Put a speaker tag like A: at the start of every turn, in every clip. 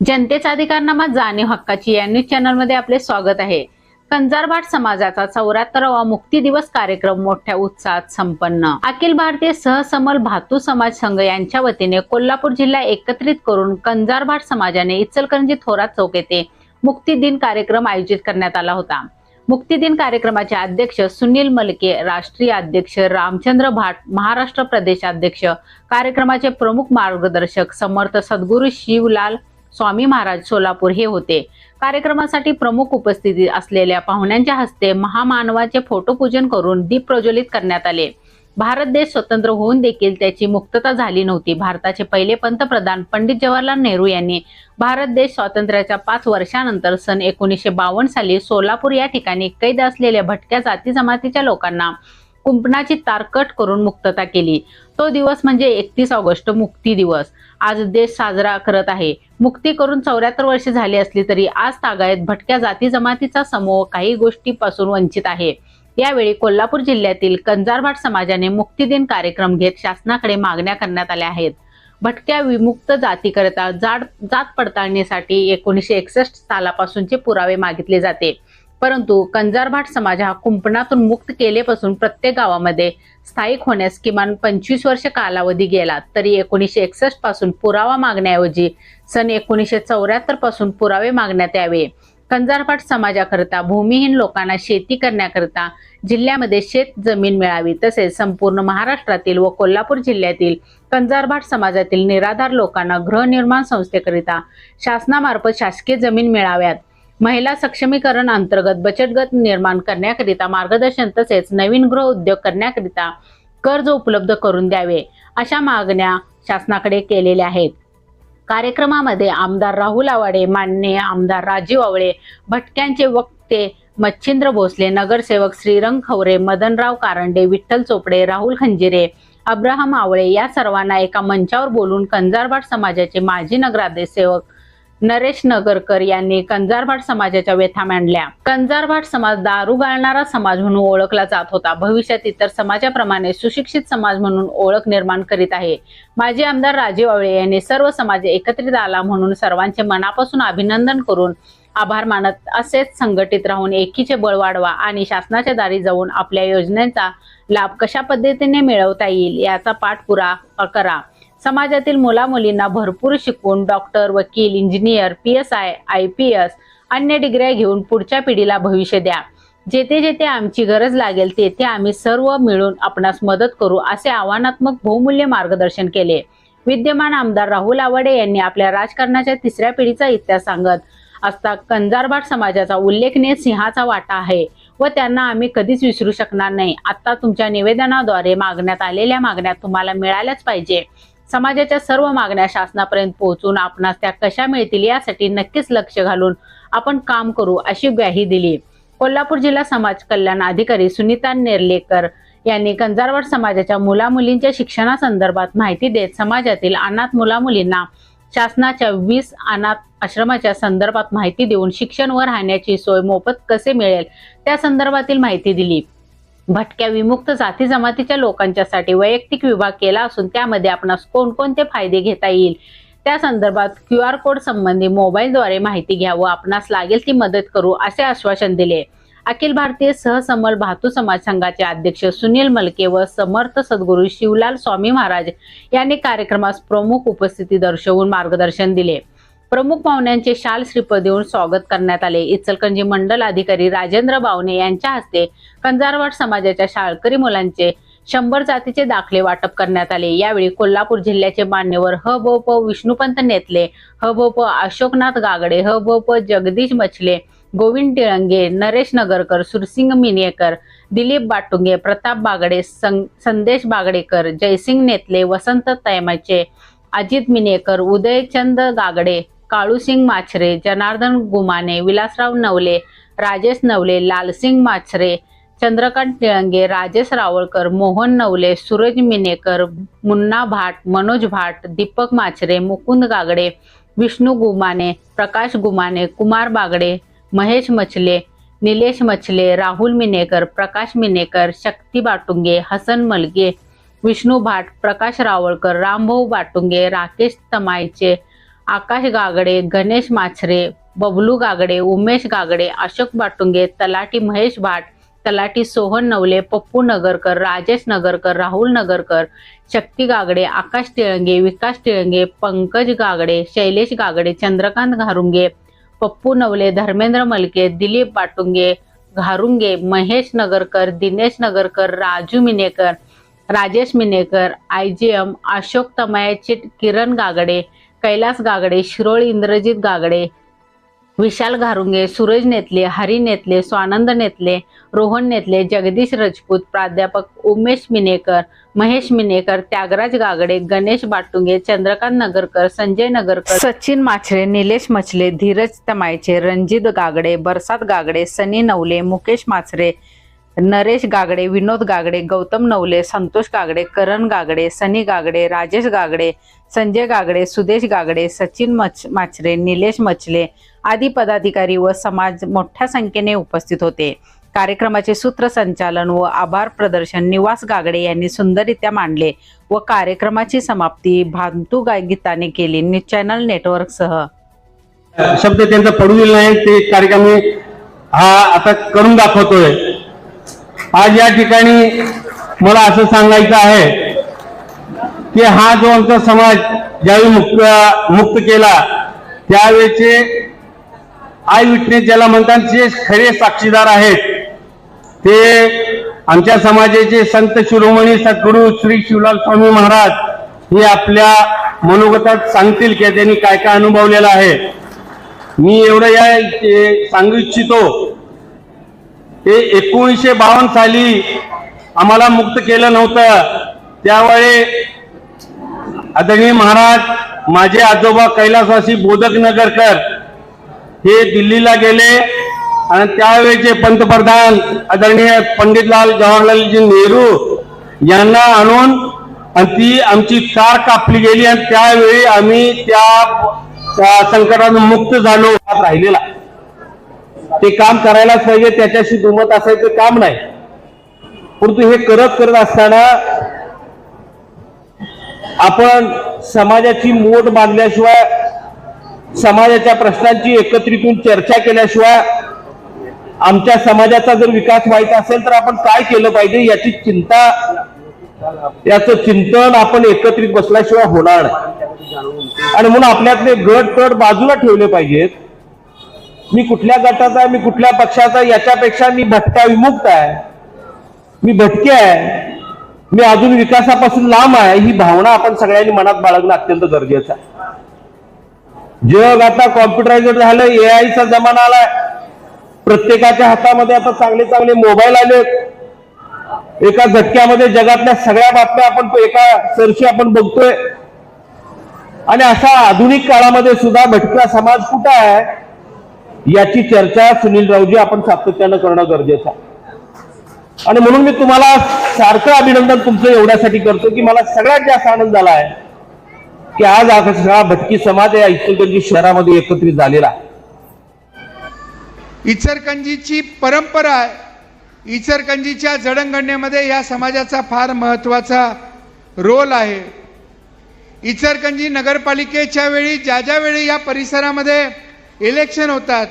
A: जनतेचा अधिकारनामा जाणीव हक्काची या न्यूज चॅनलमध्ये आपले स्वागत आहे. कंजारभाट समाजाचा चौऱ्याहत्तरावा मुक्ती दिवस कार्यक्रम मोठ्या उत्साहात संपन्न. अखिल भारतीय सहसमल भातू समाज संघ यांच्या वतीने कोल्हापूर जिल्हा एकत्रित करून कंजारभाट समाजाने इचलकरंजी थोरात चौक येथे मुक्ती दिन कार्यक्रम आयोजित करण्यात आला होता. मुक्ती दिन कार्यक्रमाचे अध्यक्ष सुनील मलके राष्ट्रीय अध्यक्ष रामचंद्र भाट महाराष्ट्र प्रदेशाध्यक्ष कार्यक्रमाचे प्रमुख मार्गदर्शक समर्थ सद्गुरू शिवलाल स्वामी महाराज सोलापूर हे होते. कार्यक्रमासाठी प्रमुख उपस्थिती असलेल्या पाहुण्यांच्या हस्ते महामानवाचे फोटोपूजन करून दीप प्रज्वलित करण्यात आले. भारत देश स्वतंत्र होऊन देखील त्याची मुक्तता झाली नव्हती. भारताचे पहिले पंतप्रधान पंडित जवाहरलाल नेहरू यांनी भारत देश स्वातंत्र्याच्या पाच वर्षानंतर सन एकोणीसशे बावन्न साली सोलापूर या ठिकाणी कैद असलेल्या भटक्या जाती जमातीच्या लोकांना कुंपणाची तारकट करून मुक्तता केली. तो दिवस म्हणजे एकतीस ऑगस्ट मुक्ती दिवस. आज देश साजरा करत आहे. मुक्ती करून चौऱ्याहत्तर वर्षे झाली असली तरी आज तागायत भटक्या जाती जमातीचा समूह काही गोष्टीपासून वंचित आहे. यावेळी कोल्हापूर जिल्ह्यातील कंजारभाट समाजाने मुक्ती दिन कार्यक्रम घेत शासनाकडे मागण्या करण्यात आल्या आहेत. भटक्या विमुक्त जातीकरिता जाड जात पडताळणीसाठी एकोणीसशे एकसष्ट सालापासूनचे पुरावे मागितले जाते. परंतु कंजारभाट समाज हा कुंपणातून मुक्त केलेपासून प्रत्येक गावामध्ये स्थायिक होण्यास किमान पंचवीस वर्ष कालावधी गेला तरी एकोणीसशे एकसष्टपासून पुरावा मागण्याऐवजी सन एकोणीसशे चौऱ्याहत्तरपासून पुरावे मागण्यात यावे. कंजारभाट समाजाकरता भूमिहीन लोकांना शेती करण्याकरता जिल्ह्यामध्ये शेत जमीन मिळावी तसेच संपूर्ण महाराष्ट्रातील व कोल्हापूर जिल्ह्यातील कंजारभाट समाजातील निराधार लोकांना गृहनिर्माण संस्थेकरिता शासनामार्फत शासकीय जमीन मिळाव्यात. महिला सक्षमीकरण अंतर्गत बचत गट निर्माण करण्याकरिता मार्गदर्शन तसेच नवीन गृह उद्योग करण्याकरिता कर्ज उपलब्ध करून द्यावे अशा मागण्या शासनाकडे केलेल्या आहेत. कार्यक्रमामध्ये आमदार राहुल आवाडे मान्य आमदार राजीव आवळे भटक्यांचे वक्ते मच्छिंद्र भोसले नगरसेवक श्रीरंग खवरे मदनराव कारंडे विठ्ठल चोपडे राहुल खंजिरे अब्राहम आवळे या सर्वांना एका मंचावर बोलून कंजारभाट समाजाचे माजी नगराध्यसेवक नरेश नगरकर यांनी कंजारभाट समाजाच्या व्यथा मांडल्या. कंजारभाट समाज दारू गाळणारा समाज म्हणून ओळखला जात होता. भविष्यात इतर समाजाप्रमाणे सुशिक्षित समाज म्हणून ओळख निर्माण करीत आहे. माजी आमदार राजीव आवळे यांनी सर्व समाज एकत्रित आला म्हणून सर्वांचे मनापासून अभिनंदन करून आभार मानत असेच संघटित राहून एकीचे बळ वाढवा आणि शासनाच्या दारी जाऊन आपल्या योजनेचा लाभ कशा पद्धतीने मिळवता येईल याचा पाठपुरा करा. समाजातील मुलामुलींना भरपूर शिकवून डॉक्टर वकील engineer P S I I P S अन्य डिग्र्या घेऊन पुढच्या पिढीला भविष्य द्या. जेथे जेथे आमची गरज लागेल तेथे आम्ही सर्व मिळून आपणास मदत करू असे आव्हानात्मक बहुमूल्य मार्गदर्शन केले. विद्यमान आमदार राहुल आवाडे यांनी आपल्या राजकारणाच्या तिसऱ्या पिढीचा इतिहास सांगत असता कंजारभाट समाजाचा उल्लेखनीय सिंहाचा वाटा आहे व त्यांना आम्ही कधीच विसरू शकणार नाही. आता तुमच्या निवेदनाद्वारे मागण्यात आलेल्या मागण्या तुम्हाला मिळाल्याच पाहिजे. समाजाच्या सर्व मागण्या शासनापर्यंत पोहोचून आपणास त्या कशा मिळतील यासाठी नक्कीच लक्ष घालून आपण काम करू अशी ग्वाही दिली. कोल्हापूर जिल्हा समाज कल्याण अधिकारी सुनीता नेर्लेकर यांनी कंजारवाड समाजाच्या मुलामुलींच्या शिक्षणासंदर्भात माहिती देत समाजातील अनाथ मुलामुलींना शासनाच्या वीस अनाथ आश्रमाच्या संदर्भात माहिती देऊन शिक्षण व राहण्याची सोय मोफत कसे मिळेल त्या संदर्भातील माहिती दिली. भटक्या विमुक्त जाती जमातीच्या लोकांच्यासाठी वैयक्तिक विभाग केला असून त्यामध्ये आपणास कोणकोणते फायदे घेता येईल? त्या संदर्भात क्यू आर कोड संबंधी मोबाईलद्वारे माहिती घ्या व आपणास लागेल ती मदत करू असे आश्वासन दिले. अखिल भारतीय सहसमल भातू समाज संघाचे अध्यक्ष सुनील मलके व समर्थ सद्गुरू शिवलाल स्वामी महाराज यांनी कार्यक्रमास प्रमुख उपस्थिती दर्शवून मार्गदर्शन दिले. प्रमुख पाहुण्यांचे शाल श्रीफळ देऊन स्वागत करण्यात आले. इचलकरंजी मंडल अधिकारी राजेंद्र बावने यांच्या हस्ते कंजारवाड समाजाच्या शाळकरी मुलांचे शंभर जातीचे दाखले वाटप करण्यात आले. यावेळी कोल्हापूर जिल्ह्याचे मान्यवर ह. भो. प. विष्णुपंत नेतले ह. ब प. अशोकनाथ गागडे ह. भो. प. जगदीश मछले गोविंद टिळंगे नरेश नगरकर सुरसिंग मिनेकर दिलीप बाटुंगे प्रताप बागडे संदेश बागडेकर जयसिंग नेतले वसंत तैमाचे अजित मिनेकर उदयचंद गागडे काळूसिंग माछरे जनार्दन गुमाने विलासराव नवले राजेश नवले लालसिंग माछरे चंद्रकांत निळंगे राजेश रावळकर मोहन नवले सूरज मिनेकर मुन्ना भाट मनोज भाट दीपक माछरे मुकुंद गागडे विष्णू गुमाने प्रकाश गुमाने कुमार बागडे महेश मछले निलेश मछले राहुल मिनेकर प्रकाश मिनेकर शक्ती बाटुंगे हसन मलगे विष्णू भाट प्रकाश रावळकर रामभाऊ बाटुंगे राकेश तमायचे आकाश गागडे गणेश माछरे बबलू गागडे उमेश गागडे अशोक बाटुंगे तलाटी Mahesh Bhat talathi Sohan Navale Pappu Nagarkar Rajesh Nagarkar Rahul Nagarkar Shakti Gagde Akash Tilange Vikas Tilange Pankaj Gagde Shailesh Gagde Chandrakant Gharunge Pappu Navale Dharmendra Malke Dilip Batunge Gharunge Mahesh Nagarkar Dinesh Nagarkar Raju Minekar Rajesh Minekar I G M Ashok Tamayache Kiran Gagde Kailas Gagde Shirol Indrajit Gagde Vishal Gharunge Suraj Netle Hari Netle Swanand Netle Rohan Netle Jagdish Rajput प्राध्यापक उमेश मिनेकर महेश मिनेकर त्यागराज गागडे गणेश बाटुंगे चंद्रकांत नगरकर संजय नगरकर सचिन माछरे निलेश मछले धीरज तमायचे रणजित गागडे बरसात गागडे सनी नवले मुकेश माचरे नरेश गागडे विनोद गागडे गौतम नवले संतोष गागडे करण गागडे सनी गागडे राजेश गागडे संजय गागडे सुदेश गागडे सचिन मच माछरे निलेश मचले आदी पदाधिकारी व समाज मोठ्या संख्येने उपस्थित होते. कार्यक्रमाचे सूत्रसंचालन व आभार प्रदर्शन निवास गागडे यांनी सुंदररित्या मांडले व कार्यक्रमाची समाप्ती भांतू गीताने केली न्यूज चॅनल नेटवर्कसह
B: शब्द त्यांचा पडू दिला नाही ते कार्यक्रम हा आता करून दाखवतोय. आज या ठिकाणी मला असं सांगायचं आहे की हा जो आमचा समाज ज्यावेळी मुक्त मुक्त केला त्यावेळेचे आय विटनेस ज्याला म्हणतात जे खरे साक्षीदार आहेत ते आमच्या समाजाचे संत शिरोमणी सद्गुरू श्री शिवलाल स्वामी महाराज हे आपल्या मनोगतात सांगतील की त्यांनी काय काय अनुभवलेलं आहे. मी एवढं या सांगू इच्छितो ते एकोणीसशे बावन्न साली आम्हाला मुक्त केलं नव्हतं. त्यावेळी आदरणीय महाराज माझे आजोबा कैलासवासी बोधक नगरकर हे दिल्लीला गेले आणि त्यावेळेचे पंतप्रधान आदरणीय पंडितलाल जवाहरलालजी नेहरू यांना आणून आणि ती आमची कार कापली गेली आणि त्यावेळी आम्ही त्या त्या संकटातून मुक्त झालो राहिलेला. ते काम करायलाच पाहिजे त्याच्याशी दुमत असायचं काम नाही. परंतु हे करत करत असताना आपण समाजाची मोठ बांधल्याशिवाय समाजाच्या प्रश्नांची एकत्रितून चर्चा केल्याशिवाय आमच्या समाजाचा जर विकास व्हायचा असेल तर आपण काय केलं पाहिजे याची चिंता याचं चिंतन आपण एकत्रित बसल्याशिवाय होणार आणि म्हणून आपल्यातले गट तट बाजूला ठेवले पाहिजेत. मी कुठल्या गटाचा आहे मी कुठल्या पक्षाचा याच्यापेक्षा मी भटका विमुक्त आहे. मी भटके आहे. मी अजून विकासापासून लांब आहे ही भावना आपण सगळ्यांनी मनात बाळगणं अत्यंत गरजेचं आहे. जग आता कॉम्प्युटरायझर झालं एआयचा जमाना आलाय. प्रत्येकाच्या हातामध्ये आता चांगले चांगले मोबाईल आले. एका झटक्यामध्ये जगातल्या सगळ्या बातम्या आपण एका सरशी आपण बघतोय. आणि अशा आधुनिक काळामध्ये सुद्धा भटका समाज कुठं आहे? याची चर्चा सुनील रावजी आपण सातत्यानं करणं गरजेचं आहे. आणि म्हणून मी तुम्हाला सारखं अभिनंदन तुमचं एवढ्यासाठी करतो की मला सगळ्यात जास्त आनंद झाला आहे की आज हा सगळा भटकी समाज या इचलकरंजी शहरामध्ये एकत्रित झालेला आहे.
C: इचरकंजीची परंपरा आहे इचरकंजीच्या जडणघडणीमध्ये या समाजाचा फार महत्त्वाचा रोल आहे. इचरकंजी नगरपालिकेच्या वेळी ज्या ज्या वेळी या परिसरामध्ये इलेक्शन होतात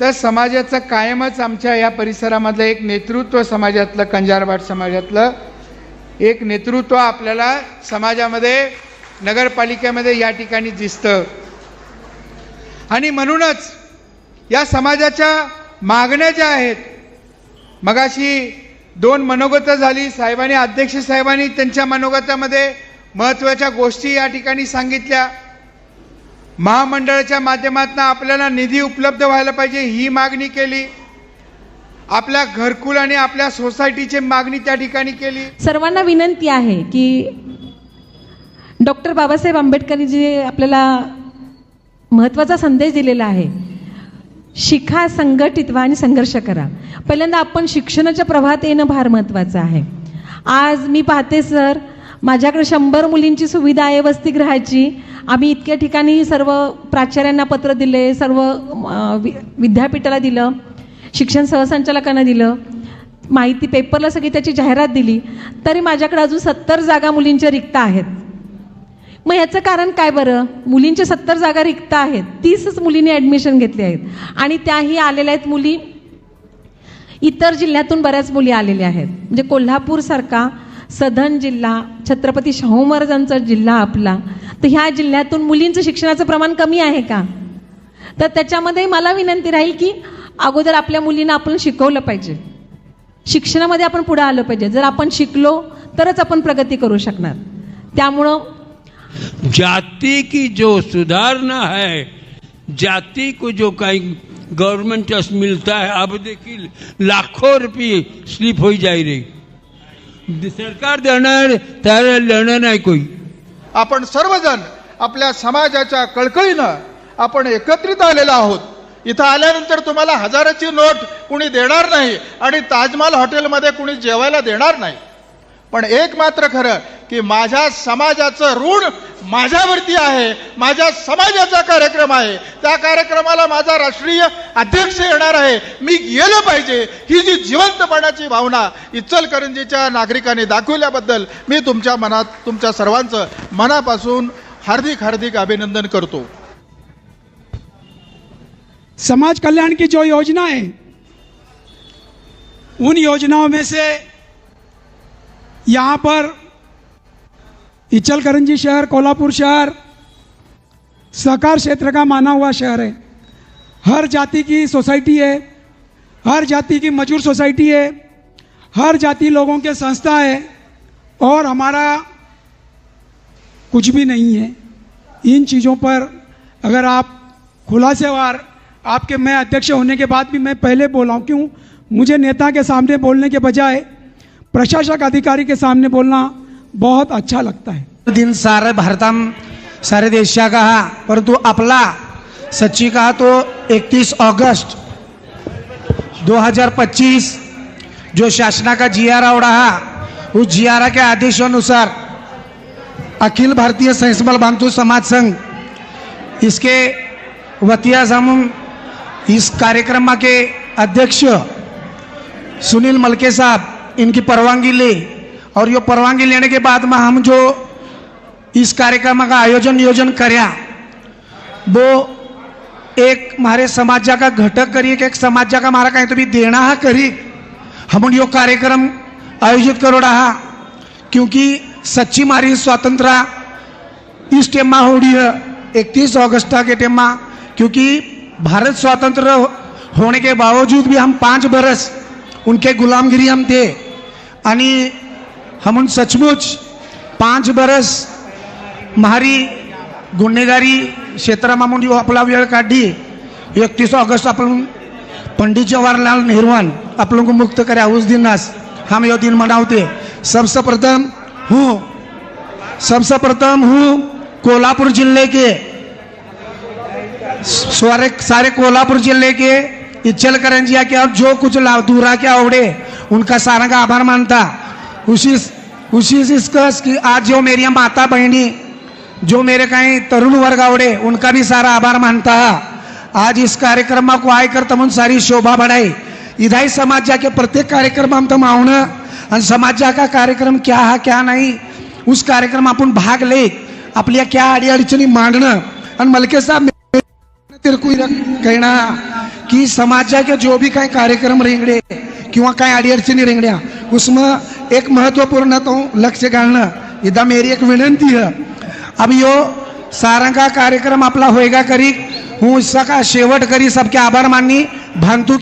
C: तर समाजाचं कायमच आमच्या या परिसरामधलं एक नेतृत्व समाजातलं कंजारवाड समाजातलं एक नेतृत्व आपल्याला समाजामध्ये नगरपालिकेमध्ये या ठिकाणी दिसतं. आणि म्हणूनच या समाजाच्या मागण्या ज्या आहेत मगाशी दोन मनोगतं झाली. साहेबांनी अध्यक्ष साहेबांनी त्यांच्या मनोगतामध्ये महत्त्वाच्या गोष्टी या ठिकाणी सांगितल्या. महामंडळाच्या माध्यमातून आपल्याला निधी उपलब्ध व्हायला पाहिजे ही मागणी केली. आपल्या घरकुल आणि आपल्या सोसायटीची मागणी त्या ठिकाणी केली.
D: सर्वांना विनंती आहे की डॉक्टर बाबासाहेब आंबेडकरांनी जे आपल्याला महत्त्वाचा संदेश दिलेला आहे. शिका संघटित व्हा आणि संघर्ष करा. पहिल्यांदा आपण शिक्षणाच्या प्रवाहात येणं फार महत्त्वाचं आहे. आज मी पाहते सर माझ्याकडे शंभर मुलींची सुविधा आहे वसतिगृहाची आम्ही इतक्या ठिकाणी सर्व प्राचार्यांना पत्र दिले सर्व वि- विद्यापीठाला दिलं शिक्षण सहसंचालकांना दिलं. माहिती पेपरला सगळी त्याची जाहिरात दिली. तरी माझ्याकडे अजून सत्तर जागा मुलींच्या रिक्त आहेत. मग याचं कारण काय बरं? मुलींच्या सत्तर जागा रिक्त आहेत. तीसच मुलींनी ॲडमिशन घेतली आहेत. आणि त्याही आलेल्या आहेत मुली इतर जिल्ह्यातून बऱ्याच मुली आलेल्या आहेत. म्हणजे कोल्हापूरसारखा सधन जिल्हा छत्रपती शाहू महाराजांचा जिल्हा आपला. तर ह्या जिल्ह्यातून मुलींचं शिक्षणाचं प्रमाण कमी आहे का? तर त्याच्यामध्ये मला विनंती राहील की अगोदर आपल्या मुलींना आपण शिकवलं पाहिजे. शिक्षणामध्ये आपण पुढं आलं पाहिजे. जर आपण शिकलो तरच आपण प्रगती करू शकणार. त्यामुळं
E: जाति की जो सुधारना है जाति को जो कहीं गवर्नमेंट टैक्स मिलता है अब देखिए लाखों रुपये स्लिप हो जाए रही। सरकार देणार त्याला लेणं नाही कोई
F: आपण सर्वजण आपल्या समाजाच्या कळकळीनं आपण एकत्रित आलेलो आहोत. इथं आल्यानंतर तुम्हाला हजाराची नोट कुणी देणार नाही आणि ताजमहाल हॉटेलमध्ये कुणी जेवायला देणार नाही. पण एक मात्र खरं की माझ्या समाजाचं ऋण माझ्यावरती आहे माझ्या समाजाचा कार्यक्रम आहे. त्या कार्यक्रमाला माझा राष्ट्रीय अध्यक्ष येणार आहे. मी गेलं पाहिजे. ही जी जिवंतपणाची भावना इचलकरंजीच्या नागरिकांनी दाखवल्याबद्दल मी तुमच्या मनात तुमच्या सर्वांचं मनापासून हार्दिक हार्दिक अभिनंदन करतो.
G: समाज कल्याण की जो योजना है उन योजनाओं में से यहाँ पर इचलकरंजी शहर, कोल्हापुर शहर, सहकार क्षेत्र का माना हुआ शहर है। हर जाति की सोसाइटी है, हर जाति की मजदूर सोसाइटी है, हर जाति लोगों के संस्था है, और हमारा कुछ भी नहीं है। इन चीज़ों पर अगर आप खुलासेवार आपके मैं अध्यक्ष होने के बाद भी मैं पहले बोला हूँ, क्यों? मुझे नेता के सामने बोलने के बजाय प्रशासक अधिकारी के सामने बोलना बहुत अच्छा लगता है।
H: दिन सारे भारताम, सारे देशा का परंतु आपला सच्ची कहा तो 31 अगस्त 2025 जो शासना का जी आर आवड़ा है उस जी आर के आदेशानुसार अखिल भारतीय संस्मल बांधु समाज संघ, इसके वतिया हम इस कार्यक्रम के अध्यक्ष सुनील मलके साहब इनकी परवानगी ले। और ये परवानगी लेने के बाद में हम जो इस कार्यक्रम का आयोजन योजन करया वो एक हमारे समाजा का घटक करी एक समाजा का हमारा कहीं तो भी देना है करी। हम यो कार्यक्रम आयोजित करो रहा क्योंकि सच्ची मारी स्वतंत्र इस टेम हो रही है इकतीस अगस्त के टेम क्योंकि भारत स्वतंत्र हो, होने के बावजूद भी हम पाँच बरस उनके गुलामगिरी हम थे। आणि हमून सचमुच पाच बरस महारी गुन्हेगारी क्षेत्रामामून आपला वेळ काढली एकतीस ऑगस्ट आपण पंडित जवाहरलाल नेहरून आप लोगों को मुक्त करे उस दिन हम यो दिन मनावते. सबसे प्रथम हूँ सबसे प्रथम हूँ कोल्हापुर जिले के सारे सारे कोल्हापुर जिले के इच्छलकरंजिया के और जो कुछ लाभ दूरा के आवड़े उनका सारा का आभार मानता। उसी उसी से इसका कि आज जो मेरी माता बहनी जो मेरे कहीं तरुण वर्ग आवड़े उनका भी सारा आभार मानता। है आज इस कार्यक्रम को आयकर तमुन सारी शोभा बढ़ाई। इधाई समाजा के प्रत्येक कार्यक्रम हम तम आवणं समाज जा का कार्यक्रम क्या है क्या नहीं उस कार्यक्रम आपण भाग ले। आपल्या क्या अडीअडचणी मांडणं आणि मलके साहब तिरकुई कहना कि समाजा के जो भी काही कार्यक्रम रेंगडे किंवा काय अडीअडचणी रेंगड्या उसमें एक महत्त्वपूर्ण तो लक्ष्य घालणं. इदा मेरी एक विनंती है. अब यो सारा का कार्यक्रम आपला होएगा करी. हूँ इसका शेवट करी. सबके आभार माननी. भांगतू